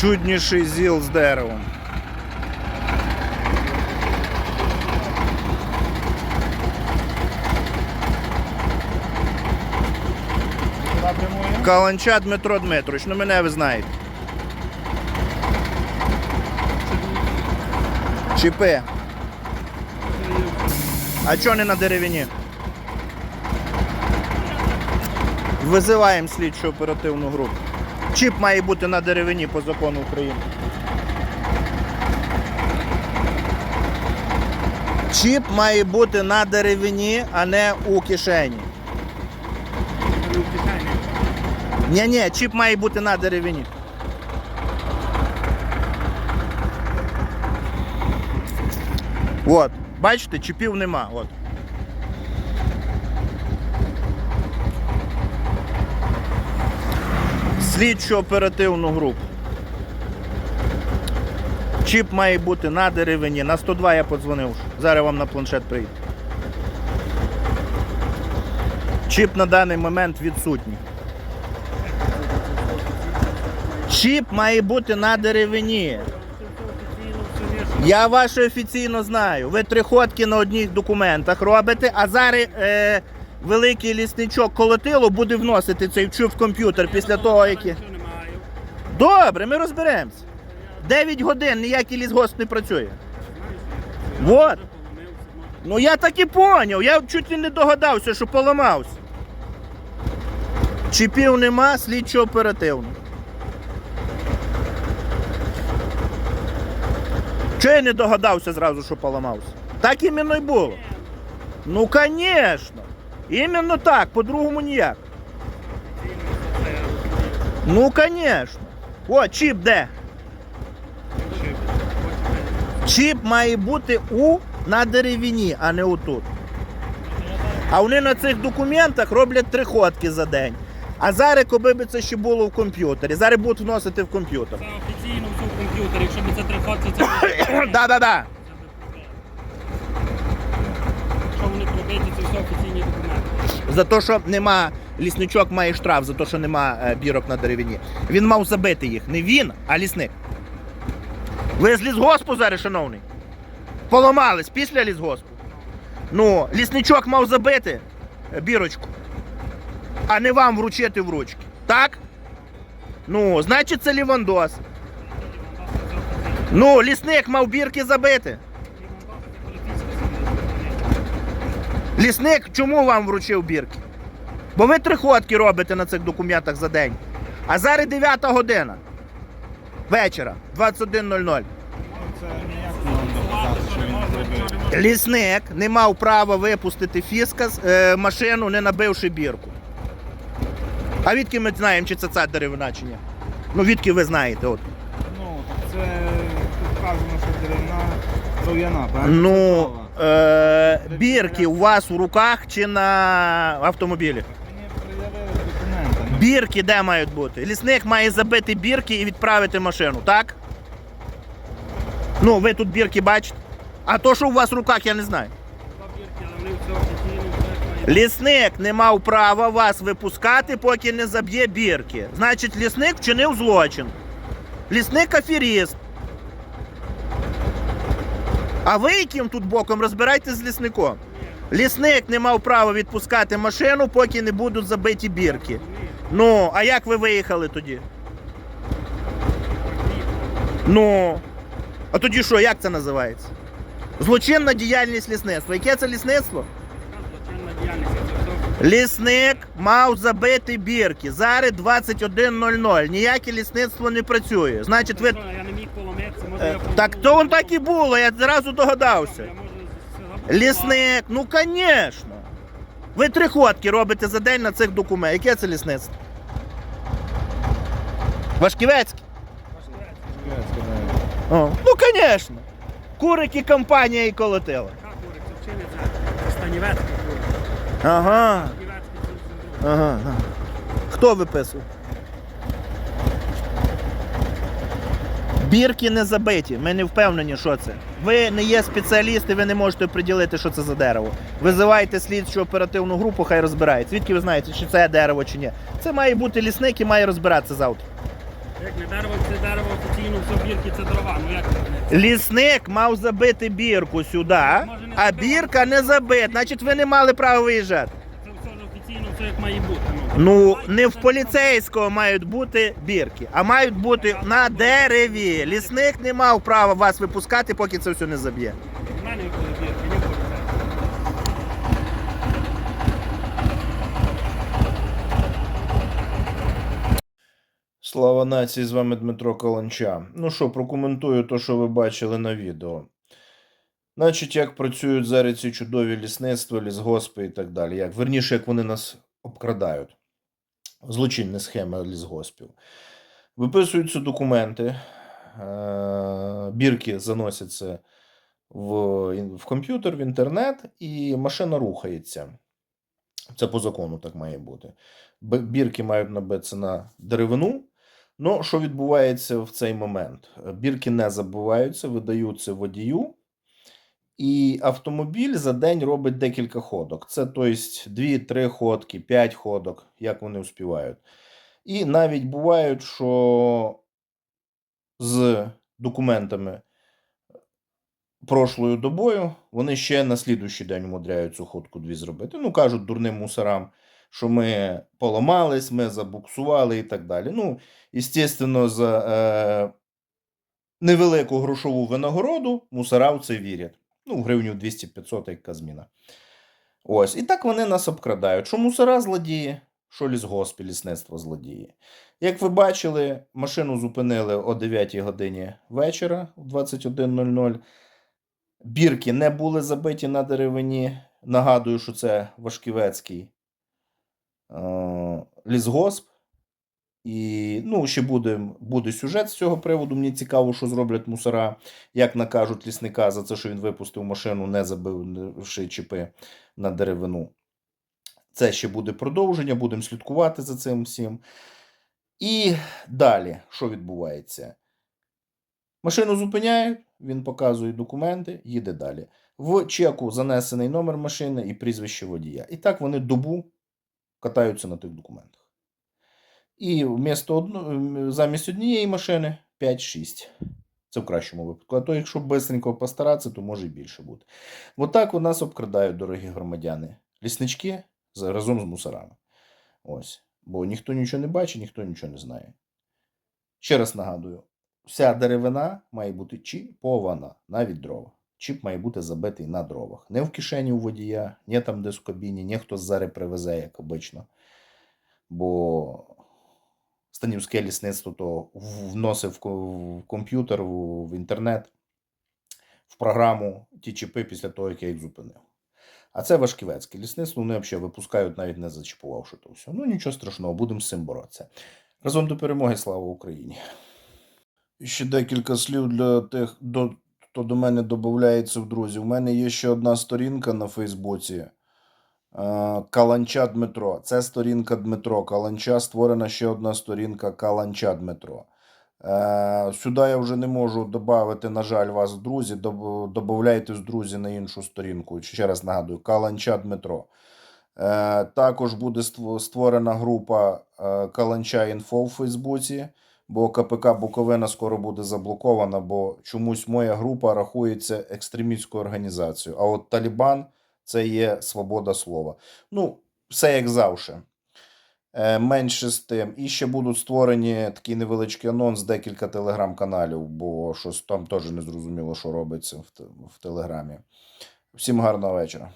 Чудніший зіл з деревом. Каланча Дмитро Дмитрович, ну мене ви знаєте. Чіпи. А чого не на деревині? Визиваємо слідчу оперативну групу. Чіп має бути на деревині по закону України. Чіп має бути на деревині, а не у кишені. Ні, ні, чіп має бути на деревині. От, бачите, чіпів нема. От. Слідчу оперативну групу. Чіп має бути на деревині. На 102 я подзвонив. Зараз вам на планшет приїде. Чіп на даний момент відсутній. Чіп має бути на деревині. Я ваше офіційно знаю. Ви три ходки на одних документах робите, а зараз е, великий лісничок колотило буде вносити цей чіп в комп'ютер після того, як. Добре, ми розберемося. 9 годин ніякий лісгосп не працює. Вот. Ну я так і поняв. Я чуть і не догадався, що поламався. Чіпів нема, слідчо оперативно. Чого я не догадався зразу, що поламався? Так іменно й було. Ну, звісно. Іменно так, по-другому ніяк. Ну, звісно. О, чіп де? Чіп має бути у на деревині, а не отут. А вони на цих документах роблять три ходки за день. А зараз, коли б це ще було в комп'ютері, зараз будуть вносити в комп'ютер. Це офіційно все в комп'ютері. Якщо б це три факти, це б Да-да-да. Якщо вони пробиті, це все офіційні документи. За те, що нема лісничок має штраф, за те, що нема е, бірок на деревині. Він мав забити їх. Не він, а лісник. Ви з лісгоспу зараз, шановний? Поламались після лісгоспу. Ну, лісничок мав забити е, бірочку, а не вам вручити в ручки. Так? Ну, значить, це лівандос. Ну, лісник мав бірки забити. Лісник чому вам вручив бірки? Бо ви три ходки робите на цих документах за день. А зараз 9 година. Вечора, 21.00. Це ніяк не можна доказати, що він не зробив. Лісник не мав права випустити фіскас е, машину, не набивши бірку. А відки ми знаємо, чи це ця деревина, чи ні? Ну, відки ви знаєте? От. Ну, так це тут вказано, що деревна трав'яна, правильно? Ну. Е, бірки у вас у руках чи на автомобілі? Бірки де мають бути? Лісник має забити бірки і відправити машину, так? Ну, ви тут бірки бачите. А то, що у вас в руках, я не знаю. Лісник не мав права вас випускати, поки не заб'є бірки. Значить, лісник вчинив злочин. Лісник аферіст. А ви яким тут боком розбирайтесь з лісником? Лісник не мав права відпускати машину, поки не будуть забиті бірки. Ну, а як ви виїхали тоді? Ну. А тоді що, як це називається? Злочинна діяльність лісництва. Яке це лісництво? Лісник мав забити бірки. Зараз 21.00. Ніяке лісництво не працює. Значить, ви. Я не міг поломитися, може Е, я Так то он так і було, я зразу догадався. Я. Лісник, ну звісно. Ви три ходки робите за день на цих документах. Яке це лісництво? Вашківецьке? О, ну звісно. Курики компанія і колотила. Яка. Станівецька. Ага. Ага. ага. Хто виписував? Бірки не забиті. Ми не впевнені, що це. Ви не є спеціалісти, ви не можете приділити, що це за дерево. Визивайте слідчу оперативну групу, хай розбирається. Звідки ви знаєте, чи це дерево, чи ні. Це має бути лісник і має розбиратися завтра. Як не дерево, це дерево офіційно все бірки, це дрова. Ну як це? Лісник мав забити бірку сюди, а бірка не забита. Значить, ви не мали права виїжджати. Все як має бути. Ну, не в поліцейського мають бути бірки, а мають бути на дереві. Лісник не мав права вас випускати, поки це все не заб'є. Мене бірки. Слава нації, з вами Дмитро Каланча. Ну що, прокоментую те, що ви бачили на відео. Значить, як працюють зараз ці чудові лісництва, лісгоспи і так далі. Як, верніше, як вони нас обкрадають. Злочинні схеми лісгоспів. Виписуються документи, е, бірки заносяться в, в комп'ютер, в інтернет, і машина рухається. Це по закону так має бути. Бірки мають набитися на деревину. Ну, що відбувається в цей момент? Бірки не забуваються, видаються водію, і автомобіль за день робить декілька ходок. Це тобто 2-3 ходки, 5 ходок, як вони успівають. І навіть бувають, що з документами прошлою добою вони ще на слідуючий день умудряють цю ходку дві зробити. Ну, кажуть дурним мусорам, що ми поламались, ми забуксували і так далі. Ну, Естественно, за е, невелику грошову винагороду мусора в це вірять. Ну, гривню 200-500, як казміна. Ось. І так вони нас обкрадають. Що мусора злодії, що лісгоспі, лісництво злодії. Як ви бачили, машину зупинили о 9 годині вечора о 21.00. Бірки не були забиті на деревині. Нагадую, що це Вашківецький е, лісгосп. І ну, ще буде, буде сюжет з цього приводу. Мені цікаво, що зроблять мусора, як накажуть лісника за це, що він випустив машину, не забивши чіпи на деревину. Це ще буде продовження, будемо слідкувати за цим всім. І далі, що відбувається? Машину зупиняють, він показує документи, їде далі. В чеку занесений номер машини і прізвище водія. І так вони добу катаються на тих документах. І вмісто замість однієї машини 5-6. Це в кращому випадку. А то, якщо швидко постаратися, то може і більше бути. Отак у нас обкрадають, дорогі громадяни. Ліснички разом з мусорами. Ось. Бо ніхто нічого не бачить, ніхто нічого не знає. Ще раз нагадую: вся деревина має бути чіпована, навіть дрова. Чіп має бути забитий на дровах. Не в кишені у водія, не там, де в кабіні, не хтось зараз привезе, як обично. Бо станівське лісництво то вносив в комп'ютер, в інтернет, в програму ті чіпи після того, як я їх зупинив. А це Вашківецьке лісництво, вони взагалі випускають, навіть не зачіпувавши то все. Ну нічого страшного, будемо з цим боротися. Разом до перемоги, слава Україні! Ще декілька слів для тих, хто до мене додається в друзі. У мене є ще одна сторінка на Фейсбуці. Е, Каланча Дмитро. Це сторінка Дмитро. Каланча створена ще одна сторінка Каланча Дмитро. Е, Сюди я вже не можу додати, на жаль, вас друзі. З друзі на іншу сторінку. Ще раз нагадую: Каланча Дмитро. Е, Також буде створена група Каланча Інфо в Фейсбуці, бо КПК Буковина скоро буде заблокована, бо чомусь моя група рахується екстремістською організацією. А от Талібан це є свобода слова. Ну, все як завжди. Е, Менше з тим. І ще будуть створені такий невеличкий анонс, декілька телеграм-каналів, бо щось там теж не зрозуміло, що робиться в, в Телеграмі. Всім гарного вечора.